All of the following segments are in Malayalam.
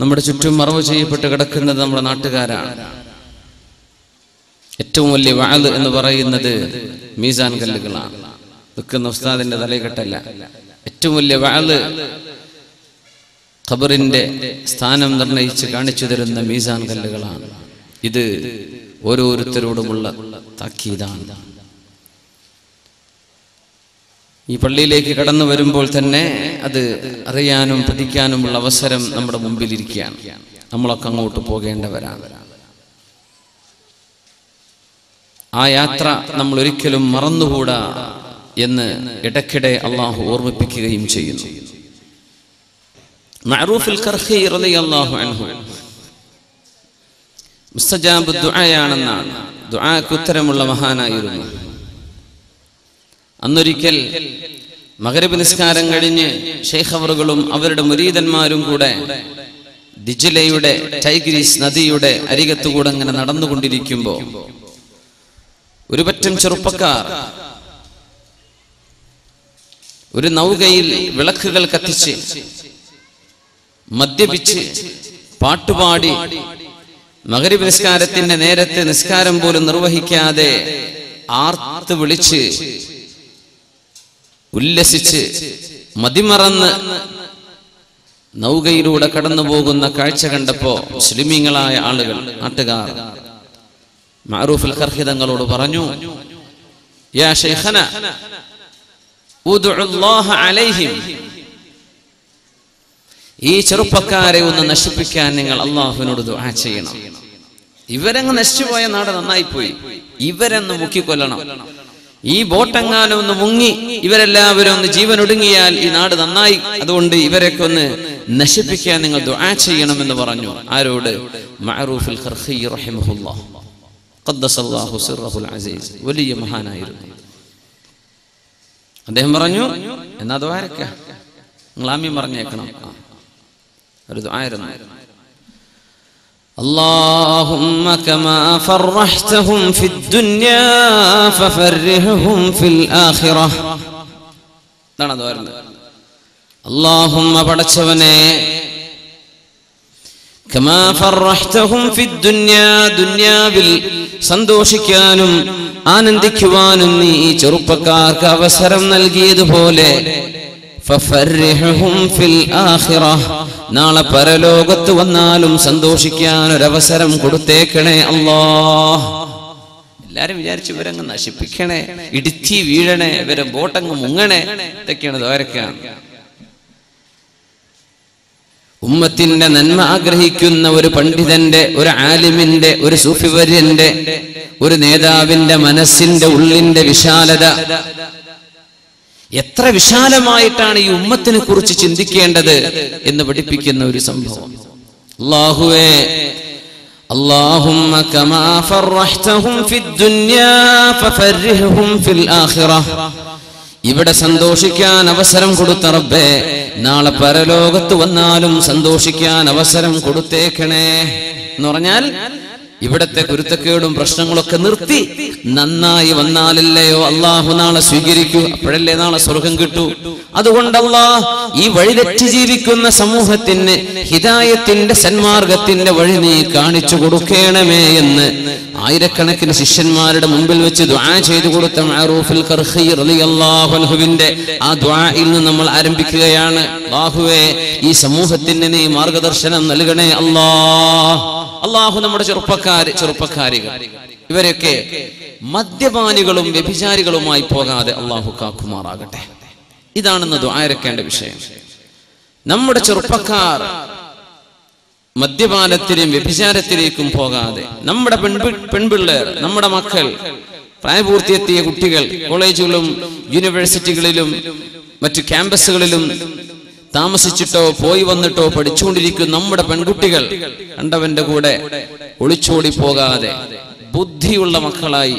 നമ്മുടെ ചുറ്റും മറവ് ചെയ്യപ്പെട്ട് കിടക്കുന്നത് നമ്മുടെ നാട്ടുകാരാണ്. ഏറ്റവും വലിയ വാത് എന്ന് പറയുന്നത് മീസാൻ കല്ലുകളാണ്. നിൽക്കുന്ന ഉസ്താദിന്റെ തലകെട്ടല്ല ഏറ്റവും വലിയ വാത് ഖബറിന്റെ സ്ഥാനം നിർണയിച്ച് കാണിച്ചു തരുന്ന മീസാൻ കല്ലുകളാണ്. ഇത് ഓരോരുത്തരോടുമുള്ള താക്കീതാണ്. ഈ പള്ളിയിലേക്ക് കടന്നു വരുമ്പോൾ തന്നെ അത് അറിയാനും പഠിക്കാനുമുള്ള അവസരം നമ്മുടെ മുമ്പിലിരിക്കുകയാണ്. നമ്മളൊക്കെ അങ്ങോട്ട് പോകേണ്ടവരാണ്. ആ യാത്ര നമ്മൾ ഒരിക്കലും മറന്നുകൂടാ എന്ന് ഇടയ്ക്കിടെ അള്ളാഹു ഓർമ്മിപ്പിക്കുകയും ചെയ്യുന്നു. മഅറൂഫുൽ റളിയല്ലാഹു അൻഹു. മുസ്തജാബ് ദുആയാണെന്നാണ്. ദുആക്ക് ഉത്തരമുള്ള മഹാനായിരുന്നു. അന്നൊരിക്കൽ മകരബ് നിസ്കാരം കഴിഞ്ഞ് ഷെയ്ഖവറുകളും അവരുടെ മുരീതന്മാരും കൂടെ ദിജിലയുടെ ടൈഗ്രീസ് നദിയുടെ അരികത്തുകൂടെ അങ്ങനെ നടന്നുകൊണ്ടിരിക്കുമ്പോൾ ഒരുപറ്റം ചെറുപ്പക്കാർ ഒരു നൗകയിൽ വിളക്കുകൾ കത്തിച്ച് മദ്യപിച്ച് പാട്ടുപാടി മകരബ് നിസ്കാരത്തിന്റെ നേരത്തെ നിസ്കാരം പോലും നിർവഹിക്കാതെ ആർത്ത് വിളിച്ച് ഉല്ലസിച്ച് മതിമറന്ന് നൗകയിലൂടെ കടന്നു പോകുന്ന കാഴ്ച കണ്ടപ്പോ മുസ്ലിമീങ്ങളായ ആളുകൾ നാട്ടുകാർ മാറൂഫുൽ ഖർഹിതങ്ങളോട് പറഞ്ഞു അലൈഹിം ഈ ചെറുപ്പക്കാരെ ഒന്ന് നശിപ്പിക്കാൻ നിങ്ങൾ അള്ളാഹുവിനോട് ദുആ ചെയ്യണം. ഇവരങ്ങ് നശിച്ചുപോയ നാട് നന്നായി പോയി ഇവരെന്ന് മുക്കിക്കൊല്ലണം. ഈ ബോട്ടെങ്ങാനും ഒന്ന് മുങ്ങി ഇവരെല്ലാവരും ഒന്ന് ജീവൻ ഒടുങ്ങിയാൽ ഈ നാട് നന്നായി. അതുകൊണ്ട് ഇവരൊക്കെ ഒന്ന് നശിപ്പിക്കാൻ നിങ്ങൾ ദുആ ചെയ്യണമെന്ന് പറഞ്ഞു. ആരോട്? മഅറൂഫുൽ ഖർഖി ഖദ്ദസല്ലാഹു സിർറഹുൽ അസീസ്. വലിയ മഹാനായിരുന്നു. അദ്ദേഹം പറഞ്ഞു എന്നാ ദ്വാരക്ക നിങ്ങൾ ആമ്യം പറഞ്ഞേക്കണം. ഒരു ദ്വായിരുന്നു اللهم كما فرحتهم في الدنيا ففرحهم في الآخرة ഇതാണ് അത് വരുന്നത് അള്ളാഹുമ്മ പടച്ചവനെ كما فرحتهم في الدنيا ദുനിയാവിൽ സന്തോഷിക്കാനും ആനന്ദിക്കുവാനും നീ ഈ ചെറുപ്പക്കാർക്ക് അവസരം നൽകിയതുപോലെ ഫഫർരിഹും ഫിൽ ആഖിറ നാളെ പരലോകത്ത് വന്നാലും സന്തോഷിക്കാൻ ഒരവസരം കൊടുത്തേക്കണേ അല്ലാ എല്ലാരും വിചാരിച്ചു ഇവരങ്ങ് നശിപ്പിക്കണേ ഇടിച്ചി വീഴണേ ഇവരെ ബോട്ടങ്ങ് മുങ്ങണേ ഇതൊക്കെയാണ് ദ്വാരക്കാണ്. ഉമ്മത്തിന്റെ നന്മ ആഗ്രഹിക്കുന്ന ഒരു പണ്ഡിതന്റെ ഒരു ആലിമിന്റെ ഒരു സൂഫിവര്യന്റെ ഒരു നേതാവിന്റെ മനസ്സിന്റെ ഉള്ളിന്റെ വിശാലത എത്ര വിശാലമായിട്ടാണ് ഈ ഉമ്മത്തിനെ കുറിച്ച് ചിന്തിക്കേണ്ടത് എന്ന് പഠിപ്പിക്കുന്ന ഒരു സംഭവം അള്ളാഹുവേ اللهم كما فرحتهم في الدنيا ففرحهم في الآخرة ഇവിടെ സന്തോഷിക്കാൻ അവസരം കൊടുത്ത റബ്ബേ നാളെ പരലോകത്ത് വന്നാലും സന്തോഷിക്കാൻ അവസരം കൊടുത്തേക്കണേ എന്ന് പറഞ്ഞാൽ ഇവിടത്തെ കുരുത്തക്കേടും പ്രശ്നങ്ങളൊക്കെ നിർത്തി. നന്നായി വന്നാലല്ലയോ അള്ളാഹു നാളെ സ്വീകരിക്കൂ. അപ്പോഴല്ലേ നാളെ സ്വർഗം കിട്ടൂ. അതുകൊണ്ടല്ലാ ഈ വഴിതെറ്റി ജീവിക്കുന്ന സമൂഹത്തിന് ഹിതായത്തിന്റെ സന്മാർഗത്തിന്റെ വഴി നീ കാണിച്ചു കൊടുക്കണമേ എന്ന് ആയിരക്കണക്കിന് ശിഷ്യന്മാരുടെ മുമ്പിൽ വെച്ച് ദ്വാ ചെയ്തു കൊടുത്ത മഅറൂഫുൽ അള്ളാഹുവിന്റെ ആ ദ്വായിൽ നിന്ന് നമ്മൾ ആരംഭിക്കുകയാണ്. ബാഹുവേ ഈ സമൂഹത്തിന് നീ മാർഗദർശനം നൽകണേ അല്ലാ അള്ളാഹു നമ്മുടെ ചെറുപ്പക്കാര് ചെറുപ്പക്കാരികൾ. ഇവരൊക്കെ മദ്യപാനികളും വ്യഭിചാരികളുമായി പോകാതെ അള്ളാഹു കാക്കുമാറാകട്ടെ. ഇതാണെന്ന് ആയിരക്കേണ്ട വിഷയം. നമ്മുടെ ചെറുപ്പക്കാർ മദ്യപാനത്തിലും വ്യഭിചാരത്തിലേക്കും പോകാതെ നമ്മുടെ പെൺപി പെൺപിള്ളേർ നമ്മുടെ മക്കൾ പ്രായപൂർത്തിയെത്തിയ കുട്ടികൾ കോളേജുകളും യൂണിവേഴ്സിറ്റികളിലും മറ്റു ക്യാമ്പസുകളിലും താമസിച്ചിട്ടോ പോയി വന്നിട്ടോ പഠിച്ചുകൊണ്ടിരിക്കും നമ്മുടെ പെൺകുട്ടികൾ. കണ്ടവന്റെ കൂടെ ഒളിച്ചോടി പോകാതെ ബുദ്ധിയുള്ള മക്കളായി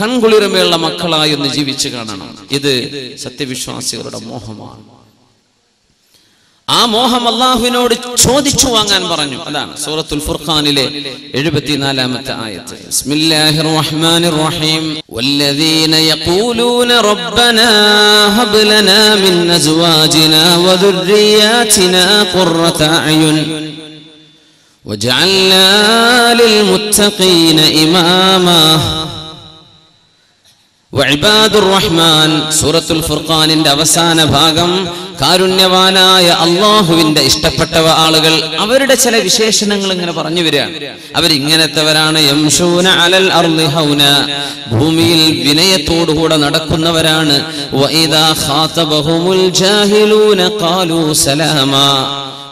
കൺകുളിരമയുള്ള മക്കളായി ഒന്ന് ജീവിച്ചു കാണണം. ഇത് സത്യവിശ്വാസികളുടെ മോഹമാണ്. موهام الله في نور تشودتشو وانغان برانيو الآن سورة الفرقان إليه إجبتي نالامة آية بسم الله الرحمن الرحيم والذين يقولون ربنا هب لنا من أزواجنا وذرياتنا قرة أعين وجعلنا للمتقين إماماً റഹ്മാൻ സൂറത്തുൽ ഫുർഖാനിന്റെ അവസാന ഭാഗം കാരുണ്യവാനായ അള്ളാഹുവിന്റെ ഇഷ്ടപ്പെട്ടവ ആളുകൾ അവരുടെ ചില വിശേഷണങ്ങൾ ഇങ്ങനെ പറഞ്ഞു വരികയാണ്. അവരിങ്ങനത്തെവരാണ്. യംഷൂന അലൽ അർളി ഹൗന. ഭൂമിയിൽ വിനയത്തോടുകൂടെ നടക്കുന്നവരാണ്.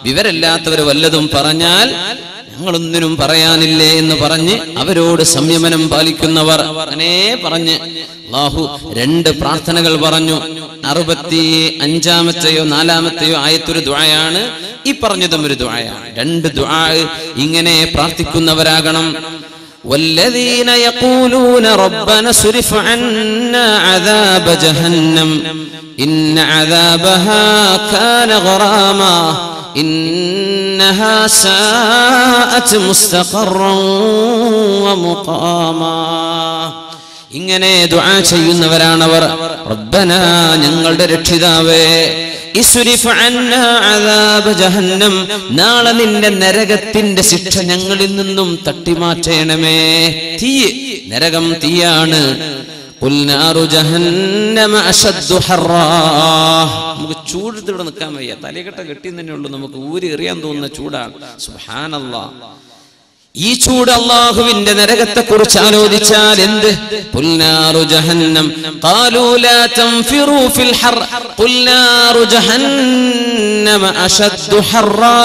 വിവരല്ലാത്തവർ വല്ലതും പറഞ്ഞാൽ ഞങ്ങളൊന്നിനും പറയാനില്ലേ എന്ന് പറഞ്ഞ് അവരോട് സംയമനം പാലിക്കുന്നവർ അങ്ങനെ പറഞ്ഞ് അള്ളാഹു രണ്ട് പ്രാർത്ഥനകൾ പറഞ്ഞു അറുപത്തി അഞ്ചാമത്തെയോ നാലാമത്തെയോ ആയത്തൊരു ദ്വായാണ് ഈ പറഞ്ഞതും ഒരു ദ്വായാണ് രണ്ട് ദ്വാ ഇങ്ങനെ പ്രാർത്ഥിക്കുന്നവരാകണം والذين يقولون ربنا اصرف عنا عذاب جهنم إن عذابها كان غراما إنها ساءت مستقرا ومقاما ഇങ്ങനെ ദുആ ചെയ്യുന്നവരാണവർ റബ്ബന ഞങ്ങളുടെ രക്ഷിതാവേ ഇസ്രിഫ് അന്നാ അദാബ ജഹന്നം നാളെ നിന്റെ നരകത്തിന്റെ ശിക്ഷ ഞങ്ങളിൽ നിന്നും തട്ടിമാറ്റണമേ തീ നരകം തീയാണ് നമുക്ക് ചൂടത്തിവിടെ നിൽക്കാൻ വയ്യ. തലകെട്ട കെട്ടി തന്നെ ഉള്ളൂ. നമുക്ക് ഊരി എറിയാൻ തോന്നുന്ന ചൂടാണ്. സുബ്ഹാനല്ലാഹ് ഈ ചൂട് അള്ളാഹുവിന്റെ നരകത്തെ കുറിച്ച് ആലോചിച്ചാൽ എന്ത്? പുൽനാറു ജഹന്നം. കാലൂലാ തംഫിറു ഫിൽ ഹർ. പുൽനാറു ജഹന്നമ അശദ്ദു ഹർറാ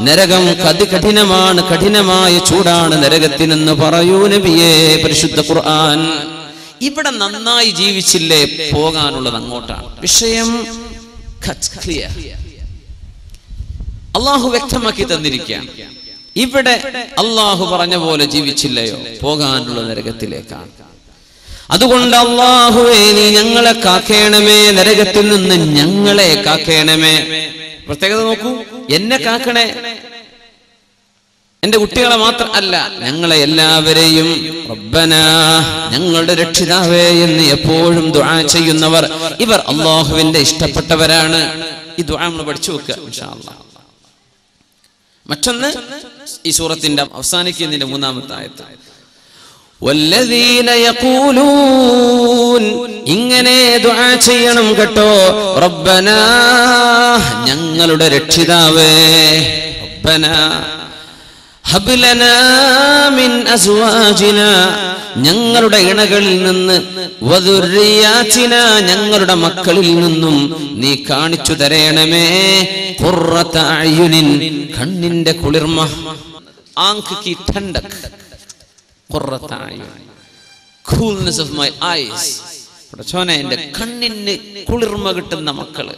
നരകം കഠിനമാണ് കഠിനമായ ചൂടാണ്. നരകത്തിനെന്ന് പറയൂ നബിയേ പരിശുദ്ധ ഖുർആൻ. ഇവിടെ നന്നായി ജീവിച്ചില്ലേ? പോകാനുള്ളത് അങ്ങോട്ടാണ്. വിഷയം അള്ളാഹു വ്യക്തമാക്കി തന്നിരിക്കുകയാണ്. ഇവിടെ അള്ളാഹു പറഞ്ഞ പോലെ ജീവിച്ചില്ലയോ? പോകാനുള്ള നരകത്തിലേക്കാണ്. അതുകൊണ്ട് അള്ളാഹുവേ നീ ഞങ്ങളെ കാക്കേണമേ നരകത്തിൽ നിന്ന് ഞങ്ങളെ കാക്കേണമേ. പ്രത്യേകത നോക്കൂ എന്നെ കാക്കണേ. എന്റെ കുട്ടികളെ മാത്രം അല്ല ഞങ്ങളെ എല്ലാവരെയും റബ്ബന ഞങ്ങളുടെ രക്ഷിതാവേ എന്ന് എപ്പോഴും ദുആ ചെയ്യുന്നവർ ഇവർ അള്ളാഹുവിന്റെ ഇഷ്ടപ്പെട്ടവരാണ്. ഈ ദുആ നമ്മൾ പഠിച്ചു വെക്കുക മറ്റൊന്ന് ഈ സൂറത്തിന്റെ അവസാനിക്കുന്നതിന്റെ മൂന്നാമത്തെ ആയത്ത്. ഇങ്ങനെ ദുആ ചെയ്യണം കേട്ടോ. റബ്ബന ഞങ്ങളുടെ രക്ഷിതാവേ റബ്ബന. മിൻ അസ്വാജിന. ഞങ്ങളുടെ ഇണകളിൽ നിന്ന് വധുര്യാചിന ഞങ്ങളുടെ മക്കളിൽ നിന്നും നീ കാണിച്ചു തരേണമേ. ഖുർറത അയ്യുനിൻ. കണ്ണിന്റെ കുളിർമ. ആങ്ക് കി ഠണ്ടക്. ഖുർറത അയ്യുൻ. കൂൾനെസ് ഓഫ് മൈ ഐസ് പടച്ചോനെ എന്റെ കണ്ണിന് കുളിർമ കിട്ടുന്ന മക്കൾ.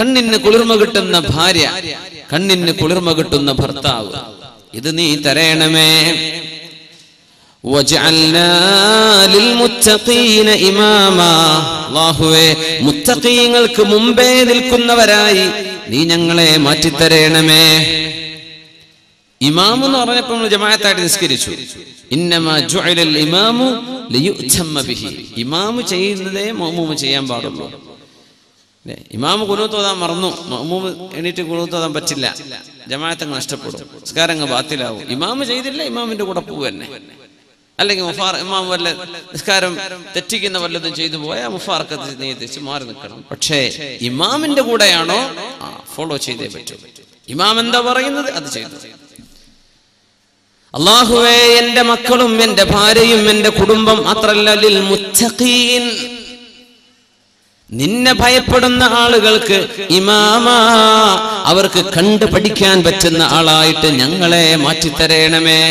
കണ്ണിന് കുളിർമ കിട്ടുന്ന ഭാര്യ. കണ്ണിന് കുളിർമ കിട്ടുന്ന ഭർത്താവ്. ഇത് നീ തരയണമേ മുത്തഖീങ്ങൾക്ക് മുമ്പേ നിൽക്കുന്നവരായി നീ ഞങ്ങളെ മാറ്റിത്തരയണമേ ഇമാമു എന്ന് പറഞ്ഞപ്പോൾ നമ്മൾ ജമാഅത്തായിട്ട് നിസ്കരിച്ചു. ഇമാമു ഇമാമു ചെയ്യുന്നതേ മോമൂമ ചെയ്യാൻ പാടുള്ളൂ. അല്ലേ? ഇമാം കുനൂത്ത് ഓതാൻ മറന്നു. മഹ്മൂമ് എണീറ്റ് കുനൂത്ത് ഓതാൻ പറ്റില്ല. ജമാഅത്തങ്ങ് നഷ്ടപ്പെടും. നിസ്കാരങ്ങ് ബാത്തിലാവും. ഇമാമ് ചെയ്തില്ല ഇമാമിന്റെ കൂടെ പോവുക തന്നെ. അല്ലെങ്കിൽ മുഫാർ ഇമാം വല്ല നിസ്കാരം തെറ്റിക്കുന്ന വല്ലതും ചെയ്തു പോയാൽ മുഫാർക്കത്ത് നിയന്ത്രിച്ച് മാറി നിൽക്കണം. പക്ഷേ ഇമാമിന്റെ കൂടെയാണോ? ഫോളോ ചെയ്തേ പറ്റൂ. ഇമാം എന്താ പറയുന്നത്? അത് ചെയ്തു. അള്ളാഹുവേ എന്റെ മക്കളും എന്റെ ഭാര്യയും എന്റെ കുടുംബം അത്രല്ല മുത്തഖീൻ. നിന്നെ ഭയപ്പെടുന്ന ആളുകൾക്ക് ഇമാമാ അവർക്ക് കണ്ടു പഠിക്കാൻ പറ്റുന്ന ആളായിട്ട് ഞങ്ങളെ മാറ്റിത്തരേണമേ.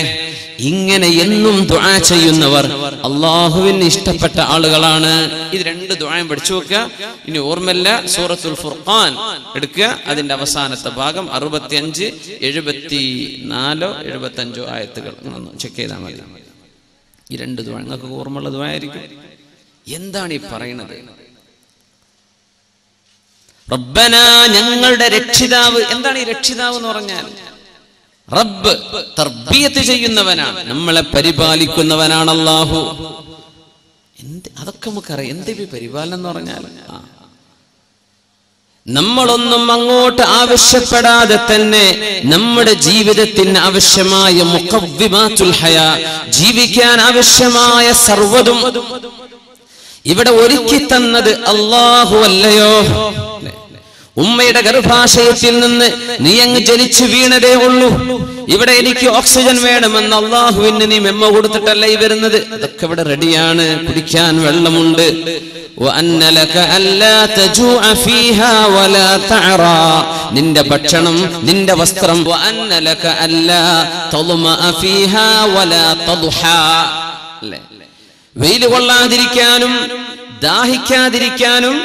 ഇങ്ങനെ എന്നും ദുആ ചെയ്യുന്നവർ അള്ളാഹുവിന് ഇഷ്ടപ്പെട്ട ആളുകളാണ്. ഇത് രണ്ട് ദുആയും പഠിച്ചു വെക്കുക. ഇനി ഓർമ്മല്ല സൂറത്തുൽ ഫുർഖാൻ എടുക്കുക. അതിന്റെ അവസാനത്തെ ഭാഗം അറുപത്തി അഞ്ച് എഴുപത്തി നാലോ എഴുപത്തി അഞ്ചോ ആയത്തുകൾ ചെക്ക് ചെയ്താൽ മതി. ഈ രണ്ട് ദുആ നിങ്ങൾക്ക് ഓർമ്മയുള്ള ദുആയിരിക്കും എന്താണ് ഈ പറയുന്നത്? റബ്ബന ഞങ്ങളുടെ രക്ഷിതാവ്. എന്താണ് ഈ രക്ഷിതാവ് എന്ന് പറഞ്ഞാൽ? റബ്ബ് തർബീയത്ത് ചെയ്യുന്നവനാണ്. നമ്മളെ പരിപാലിക്കുന്നവനാണ് അള്ളാഹു എന്ത് അതൊക്കെ നമുക്കറിയാം. എന്ത് പരിപാലനം എന്ന് പറഞ്ഞാൽ? നമ്മളൊന്നും അങ്ങോട്ട് ആവശ്യപ്പെടാതെ തന്നെ നമ്മുടെ ജീവിതത്തിന് ആവശ്യമായ ഹയാ ജീവിക്കാൻ ആവശ്യമായ സർവതും ഇവിടെ ഒരുക്കി തന്നത് അള്ളാഹു അല്ലയോ? ഉമ്മയുടെ ഗർഭാശയത്തിൽ നിന്ന് നീ അങ്ങ് ജനിച്ചു വീണതേ ഉള്ളൂ. ഇവിടെ എനിക്ക് ഓക്സിജൻ വേണമെന്ന് അള്ളാഹുവിന് നീ മെമ്മ കൊടുത്തിട്ടല്ല ഈ വരുന്നത്? അതൊക്കെ ഇവിടെ റെഡിയാണ്. കുടിക്കാൻ വെള്ളമുണ്ട്. നിന്റെ ഭക്ഷണം നിന്റെ വസ്ത്രം. അല്ലേ? വെയിൽ കൊള്ളാതിരിക്കാനും ദാഹിക്കാതിരിക്കാനും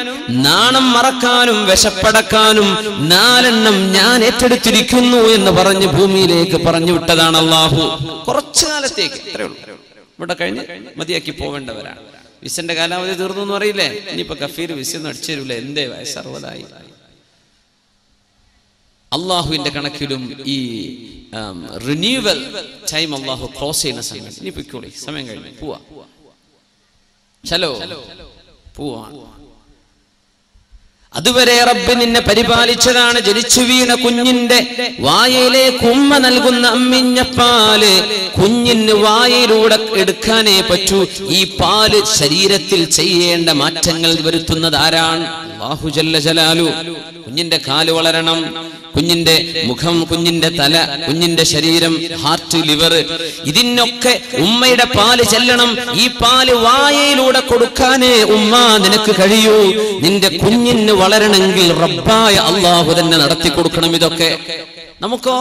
നാണം മറക്കാനും വിശപ്പടക്കാനും നാലെണ്ണം ഞാൻ ഏറ്റെടുത്തിരിക്കുന്നു എന്ന് പറഞ്ഞ് ഭൂമിയിലേക്ക് പറഞ്ഞു വിട്ടതാണ് അള്ളാഹു. കുറച്ചു കാലത്തേക്ക് ഇവിടെ കഴിഞ്ഞ് മതിയാക്കി പോവേണ്ടവരാണ് വിസന്റെ കാലാവധി തീർന്നു എന്ന് അറിയില്ലേ ഇനിയിപ്പോ കഫീർ വിസ ഒന്നും അടിച്ചു തരൂല? എന്തേ വയസ്സറുപതായി അള്ളാഹുവിന്റെ കണക്കിലും ഈ റിന്യൂവൽ ടൈം അള്ളാഹു ക്രോസ് ചെയ്യുന്ന സമയം. ഇനി പൊയ്ക്കോളി സമയം കഴിഞ്ഞു പോവാ. ചലോ. പോവാണ്. അതുവരെ റബ്ബ് നിന്നെ പരിപാലിച്ചതാണ്. ജനിച്ചു വീണ കുഞ്ഞിന്റെ വായയിലേക്ക് കുമ്മ നൽകുന്ന അമ്മിഞ്ഞ പാൽ കുഞ്ഞിന് വായയിലൂടെ എടുക്കാനേ പറ്റൂ. ഈ പാൽ ശരീരത്തിൽ ചെയ്യേണ്ട മാറ്റങ്ങൾ വരുത്തുന്നത് ആരാണ്? അല്ലാഹു ജല്ല ജലാലു. കുഞ്ഞിന്റെ കാൽ വളരണം. കുഞ്ഞിന്റെ മുഖം കുഞ്ഞിന്റെ തല കുഞ്ഞിന്റെ ശരീരം ഹാർട്ട് ലിവർ ഇതിനൊക്കെ ഉമ്മയുടെ പാൽ ചെല്ലണം. ഈ പാൽ വായയിലൂടെ കൊടുക്കാനേ ഉമ്മ നിനക്ക് കഴിയൂ. നിന്റെ കുഞ്ഞിന് വളരണമെങ്കിൽ റബ്ബായ അള്ളാഹു തന്നെ നടത്തി കൊടുക്കണം ഇതൊക്കെ. നമുക്കോ?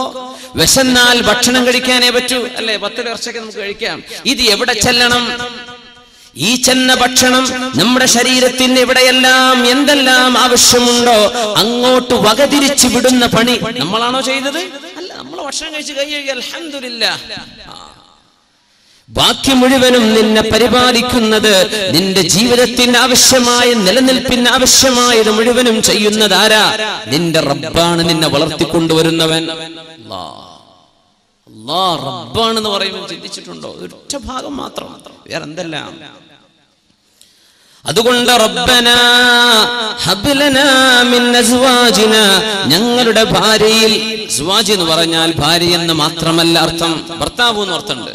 വിശന്നാൽ ഭക്ഷണം കഴിക്കാനേ പറ്റൂ. അല്ലെ? പത്ത് വർഷമൊക്കെ നമുക്ക് കഴിക്കാം. ഇത് എവിടെ ചെല്ലണം? ഈ ചെന്ന ഭക്ഷണം നമ്മുടെ ശരീരത്തിന് എവിടെയെല്ലാം എന്തെല്ലാം ആവശ്യമുണ്ടോ അങ്ങോട്ട് വകതിരിച്ചു വിടുന്ന പണി നമ്മളാണോ ചെയ്തത് അല്ല നമ്മൾ ഭക്ഷണം കഴിച്ച് കഴിയുകയല്ല. ബാക്കി മുഴുവനും നിന്നെ പരിപാലിക്കുന്നത് നിന്റെ ജീവിതത്തിന് ആവശ്യമായ നിലനിൽപ്പിന് ആവശ്യമായത് മുഴുവനും ചെയ്യുന്നതാരാ നിന്റെ റബ്ബാണ് നിന്നെ വളർത്തിക്കൊണ്ടുവരുന്നവൻ അല്ലാ. റബ്ബാണെന്ന് പറയുമ്പോൾ ചിന്തിച്ചിട്ടുണ്ടോ? ഒറ്റ ഭാഗം മാത്രം വേറെ എന്തെല്ലാം അതുകൊണ്ട് റബ്ബന ഹബ്ലന മിൻ അസ്വാജിന. ഞങ്ങളുടെ ഭാര്യയിൽ സ്വാജി എന്ന് പറഞ്ഞാൽ ഭാര്യ എന്ന് മാത്രമല്ല അർത്ഥം. ഭർത്താവ് എന്ന് അർത്ഥമുണ്ട്.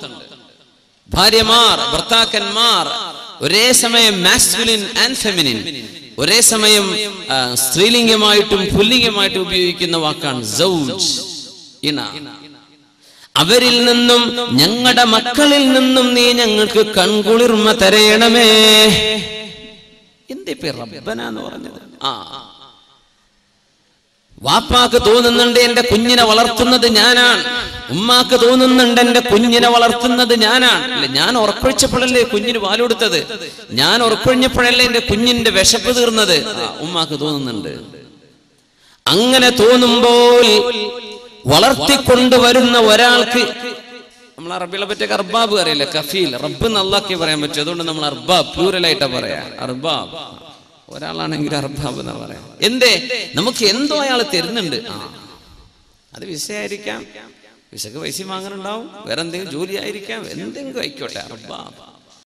ഭാര്യമാർ ഭർത്താക്കന്മാർ ഒരേ സമയം മാസ്കുലിൻ ആൻഡ് ഫെമിനിൻ ഒരേ സമയം സ്ത്രീലിംഗമായിട്ടും പുല്ലിംഗമായിട്ടും ഉപയോഗിക്കുന്ന വാക്കാണ് ഇണ. അവരിൽ നിന്നും ഞങ്ങളുടെ മക്കളിൽ നിന്നും നീ ഞങ്ങൾക്ക് കൺകുളിർമ തരയണമേ എന്തേ പേര് റബ്ബന എന്ന് പറഞ്ഞത്? ആ. വാപ്പാക്ക് തോന്നുന്നുണ്ട് എന്റെ കുഞ്ഞിനെ വളർത്തുന്നത് ഞാനാണ്. ഉമ്മാക്ക് തോന്നുന്നുണ്ട് എന്റെ കുഞ്ഞിനെ വളർത്തുന്നത് ഞാനാണ്. അല്ലെ ഞാൻ ഉറക്കൊഴിച്ചപ്പോഴല്ലേ കുഞ്ഞിന് പാലുകൊടുത്തത് ഞാൻ ഉറക്കൊഴിഞ്ഞപ്പോഴല്ലേ എന്റെ കുഞ്ഞിന്റെ വിശപ്പ് തീർന്നത്? ഉമ്മാക്ക് തോന്നുന്നുണ്ട്. അങ്ങനെ തോന്നുമ്പോൾ വളർത്തിക്കൊണ്ടുവരുന്ന ഒരാൾക്ക് നമ്മൾ അറബികളെ പറ്റിയ അർബാബ് അറിയില്ല? കഫീൽ. റബ്ബ് നല്ലാക്കി പറയാൻ പറ്റും. അതുകൊണ്ട് നമ്മൾ അർബാബ് പ്ലൂറലായിട്ടാ പറയാ. അർബാബ്. ഒരാളാണെങ്കിൽ അർബാബ് എന്നാ പറയാം. എന്തേ? നമുക്ക് എന്തോ അയാൾ തരുന്നുണ്ട്. ആ. അത് വിഷയായിരിക്കാം വിശക്ക് പൈസ വാങ്ങാനുണ്ടാവും. വേറെ എന്തെങ്കിലും ജോലി ആയിരിക്കാം. എന്തെങ്കിലും ആയിക്കോട്ടെ. അർബാബ്.